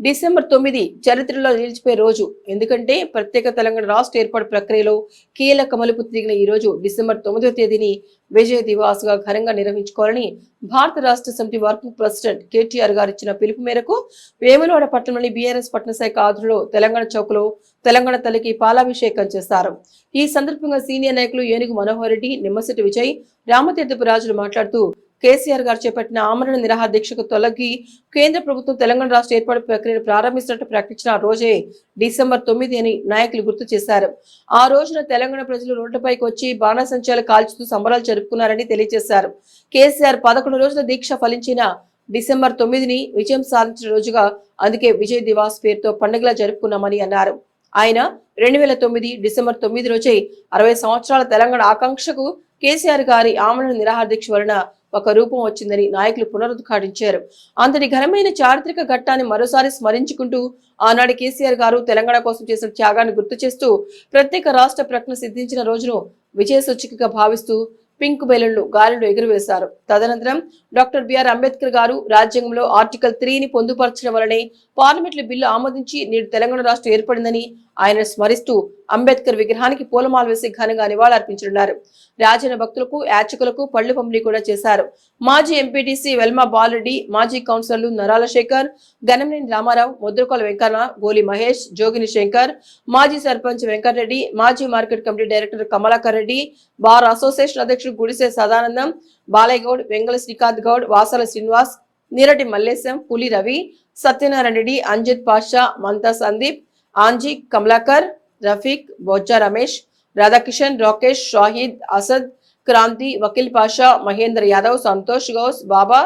December తొమ్మిది చరిత్రలో నిలిచిపోయే రోజు. ఎందుకంటే ప్రత్యేక తెలంగాణ రాష్ట్ర ఏర్పాటు ప్రక్రియలో కీలక మలుపు తిరిగిన ఈ రోజు డిసెంబర్ తొమ్మిదవ తేదీని విజయ దివాస్గా ఘనంగా నిర్వహించుకోవాలని భారత రాష్ట్ర సమితి వర్కింగ్ ప్రెసిడెంట్ కేటీఆర్ గారు ఇచ్చిన పిలుపు మేరకు వేములవాడ పట్టణంలోని బీఆర్ఎస్ పట్టణ శాఖ ఆధ్వర్యంలో తెలంగాణ చౌక్లో తెలంగాణ తల్లికి పాలాభిషేకం చేస్తారు ఈ సందర్భంగా సీనియర్ నాయకులు ఏనుగు మనోహర్ రెడ్డి నిమ్మశెట్టి విజయ్ రామతీర్థపు రాజులు మాట్లాడుతూ కేసీఆర్ గారు చేపట్టిన ఆమరణ నిరాహార దీక్షకు తొలగి కేంద్ర ప్రభుత్వం తెలంగాణ రాష్ట్ర ఏర్పాటు ప్రక్రియను ప్రారంభిస్తున్నట్టు ప్రకటించిన ఆ రోజే డిసెంబర్ తొమ్మిది అని నాయకులు గుర్తు చేశారు. ఆ రోజున తెలంగాణ ప్రజలు రోడ్లపైకి వచ్చి బాణసంచాలు కాల్చుతూ సంబరాలు జరుపుకున్నారని తెలియజేశారు. కేసీఆర్ పదకొండు రోజుల దీక్ష ఫలించిన డిసెంబర్ తొమ్మిదిని విజయం సాధించిన రోజుగా అందుకే విజయ్ దివాస్ పేరుతో పండుగలా జరుపుకున్నామని అన్నారు. ఆయన రెండు వేల తొమ్మిది డిసెంబర్ తొమ్మిది రోజే అరవై సంవత్సరాల తెలంగాణ ఆకాంక్షకు కేసీఆర్ గారి ఆమరణ నిరాహార దీక్ష వలన ఒక రూపం వచ్చిందని నాయకులు పునరుద్ఘాటించారు. అంతటి ఘనమైన చారిత్రక ఘట్టాన్ని మరోసారి స్మరించుకుంటూ ఆనాడు కేసీఆర్ గారు తెలంగాణ కోసం చేసిన త్యాగాన్ని గుర్తు చేస్తూ ప్రత్యేక రాష్ట్ర ప్రకటన సిద్ధించిన రోజును విజయసూచికగా భావిస్తూ పింక్ బెలూన్లు గాలిలో ఎగురవేశారు. తదనంతరం డాక్టర్ బిఆర్ అంబేద్కర్ గారు రాజ్యాంగంలో ఆర్టికల్ త్రీని పొందుపరచడం వలనే పార్లమెంట్లో బిల్లు ఆమోదించి నేడు తెలంగాణ రాష్ట్రం ఏర్పడిందని ఆయన స్మరిస్తూ అంబేద్కర్ విగ్రహానికి పూలమాల వేసి ఘనంగా నివాళులర్పించనున్నారు. రాజన భక్తులకు యాచకులకు పళ్ళు పంపిణీ కూడా చేశారు. మాజీ ఎంపీటీసీ వెల్మా బాలరెడ్డి మాజీ కౌన్సిలర్లు నరాల శేఖర్ గణమనేని రామారావు ముద్రకోల వెంకన్న గోలి మహేష్ జోగిని శంకర్ మాజీ సర్పంచ్ వెంకటరెడ్డి మాజీ market committee director Kamalakar Reddy bar association అధ్యక్షుడు గుడిసె సదానందం బాలయ్యగౌడ్ వెంగళ శ్రీకాంత్ గౌడ్ వాసల శ్రీనివాస్ నీరటి మల్లేశం పులి రవి సత్యనారాయణ రెడ్డి అంజిత్ పాషా మంతా సందీప్ ఆంజీ కమలాకర్ రఫీక్ బొజ్జా రమేష్ రాధాకిషన్ రాకేష్ షాహిద్ అసద్ క్రాంతి వకీల్ పాషా మహేందర్ యాదవ్ సంతోష్ గౌస్ బాబా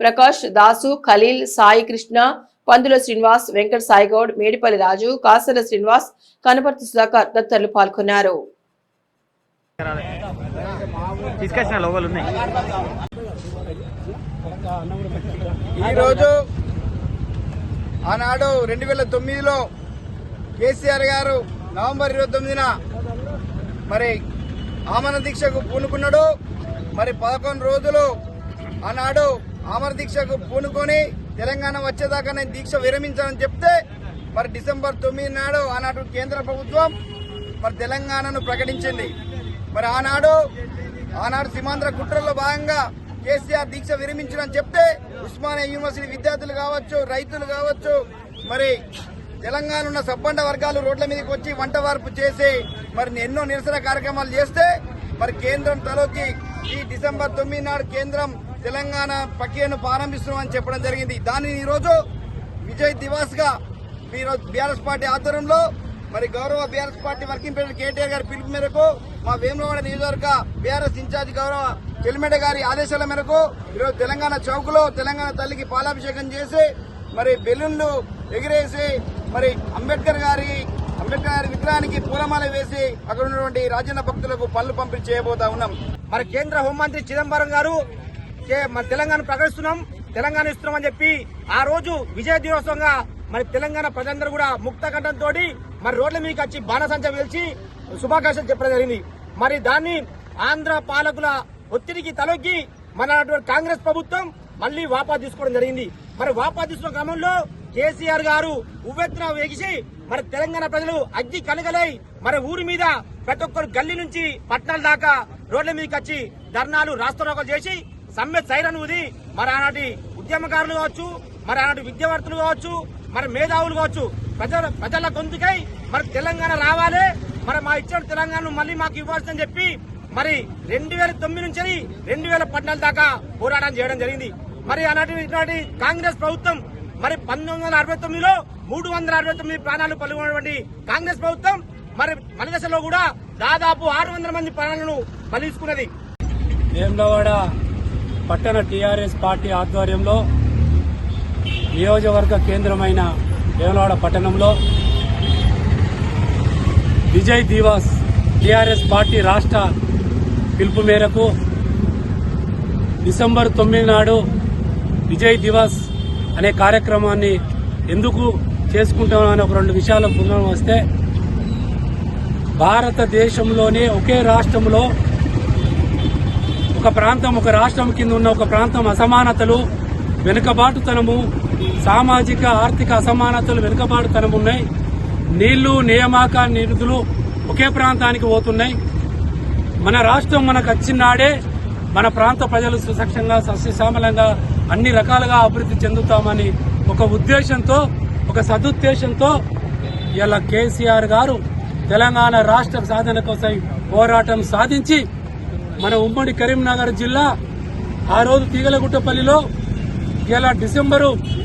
ప్రకాష్ దాసు ఖలీల్ సాయి కృష్ణ పందుల శ్రీనివాస్ వెంకట సాయిగౌడ్ మేడిపల్లి రాజు కాసల శ్రీనివాస్ కనపర్తి సుధాకర్ తదితరులు పాల్గొన్నారు. ఈరోజు ఆనాడు రెండు వేల తొమ్మిదిలో కేసీఆర్ గారు నవంబర్ ఇరవై తొమ్మిదిన మరి ఆమరణ దీక్షకు పూనుకున్నాడు. మరి పదకొండు రోజులు ఆనాడు ఆమర దీక్షకు పూనుకొని తెలంగాణ వచ్చేదాకా నేను దీక్ష విరమించానని చెప్తే మరి డిసెంబర్ తొమ్మిది నాడు ఆనాడు కేంద్ర ప్రభుత్వం మరి తెలంగాణను ప్రకటించింది. మరి ఆనాడు ఆనాడు సీమాంధ్ర కుట్రల్లో భాగంగా కేసీఆర్ దీక్ష విరమించడం చెప్తే ఉస్మానియా యూనివర్సిటీ విద్యార్థులు కావచ్చు రైతులు కావచ్చు మరి తెలంగాణ ఉన్న సబ్బండ వర్గాలు రోడ్ల మీదకి వచ్చి వంట వార్పు చేసి మరి ఎన్నో నిరసన కార్యక్రమాలు చేస్తే మరి కేంద్రం తలోకి ఈ డిసెంబర్ తొమ్మిది నాడు కేంద్రం తెలంగాణ ప్రక్రియను ప్రారంభిస్తున్నామని చెప్పడం జరిగింది. దానిని ఈరోజు విజయ్ దివాస్గా బీఆర్ఎస్ పార్టీ ఆధ్వర్యంలో మరి గౌరవ BRS party working president KTR గారి పిలుపు మేరకు మా వేములవాడ నియోజకవర్గ బీఆర్ఎస్ ఇన్ఛార్జ్ గౌరవ చెలిమెడ గారి ఆదేశాల మేరకు ఈరోజు తెలంగాణ చౌక్లో తెలంగాణ తల్లికి పాలాభిషేకం చేసి మరి బెలూన్లు ఎగిరేసి మరి అంబేద్కర్ గారి అంబేద్కర్ గారి విగ్రహానికి పూలమాల వేసి అక్కడ ఉన్నటువంటి రాజన్న భక్తులకు పళ్ళు పంపిణీ చేయబోతా ఉన్నాం. మరి కేంద్ర హోంమంత్రి చిదంబరం గారు మన తెలంగాణ ప్రకటిస్తున్నాం తెలంగాణ ఇస్తున్నాం అని చెప్పి ఆ రోజు విజయ దినోత్సవంగా మరి తెలంగాణ ప్రజలందరూ కూడా ముక్త కంఠంతో మరి రోడ్ల మీదకి వచ్చి బాణసంచ వేల్చి శుభాకాంక్షలు చెప్పడం జరిగింది. మరి దాన్ని ఆంధ్ర పాలకుల ఒత్తిడికి తలొగ్గి మన అటువంటి కాంగ్రెస్ ప్రభుత్వం మళ్ళీ వాపా తీసుకోవడం జరిగింది. మరి వాపా తీసుకున్న క్రమంలో కేసీఆర్ గారు ఉవ్వెత్తున వేగిసి మరి తెలంగాణ ప్రజలు అగ్గి కలగలై మరి ఊరి మీద ప్రతి ఒక్కరు గల్లీ నుంచి పట్టణాల దాకా రోడ్ల మీదకి వచ్చి ధర్నాలు రాస్తారోకలు చేసి సమ్మె సైరన్ ఊది. మరి ఆనాటి ఉద్యమకారులు కావచ్చు మరి ఆనాటి విద్యావర్తులు కావచ్చు మరి మేధావులు కావచ్చు ప్రజల ప్రజల గొంతుకై మరి తెలంగాణ రావాలి. మరి మా ఇచ్చిన తెలంగాణను మళ్ళీ మాకు ఇవ్వాల్సిందని చెప్పి మరి రెండు వేల తొమ్మిది నుంచి రెండు వేల పద్నాలుగు దాకా పోరాటం చేయడం జరిగింది. మరి ఆనాటి ఇటువంటి కాంగ్రెస్ ప్రభుత్వం మరి పంతొమ్మిది వందల అరవై తొమ్మిదిలో మూడు వందల అరవై తొమ్మిది ప్రాణాలు పలుకున్నటువంటి కాంగ్రెస్ ప్రభుత్వం మరి మన దశలో కూడా దాదాపు ఆరు వందల మంది ప్రాణాలను బలిసుకున్నది వేములవాడ పట్టణ టీఆర్ఎస్ పార్టీ ఆధ్వర్యంలో నియోజకవర్గ కేంద్రమైన వేములవాడ పట్టణంలో విజయ్ దివాస్ టీఆర్ఎస్ పార్టీ రాష్ట్ర పిలుపు మేరకు డిసెంబర్ తొమ్మిది నాడు విజయ్ దివాస్ అనే కార్యక్రమాన్ని ఎందుకు చేసుకుంటామని ఒక రెండు విషయాలు పునరం వస్తే భారతదేశంలోనే ఒకే రాష్ట్రంలో ఒక ప్రాంతం ఒక రాష్ట్రం కింద ఉన్న ఒక ప్రాంతం అసమానతలు వెనుకబాటుతనము సామాజిక ఆర్థిక అసమానతలు వెనుకబాటుతనం ఉన్నాయి. నీళ్ళు నియామక నిధులు ఒకే ప్రాంతానికి పోతున్నాయి. మన రాష్ట్రం మనకు వచ్చినాడే మన ప్రాంత ప్రజలు సుసక్షంగా సస్యశ్యామలంగా అన్ని రకాలుగా అభివృద్ధి చెందుతామని ఒక ఉద్దేశంతో ఒక సదుద్దేశంతో ఇలా కేసీఆర్ గారు తెలంగాణ రాష్ట్ర సాధన కోసం పోరాటం సాధించి మన ఉమ్మడి కరీంనగర్ జిల్లా ఆ రోజు తీగలగుట్టపల్లిలో ఇలా డిసెంబరు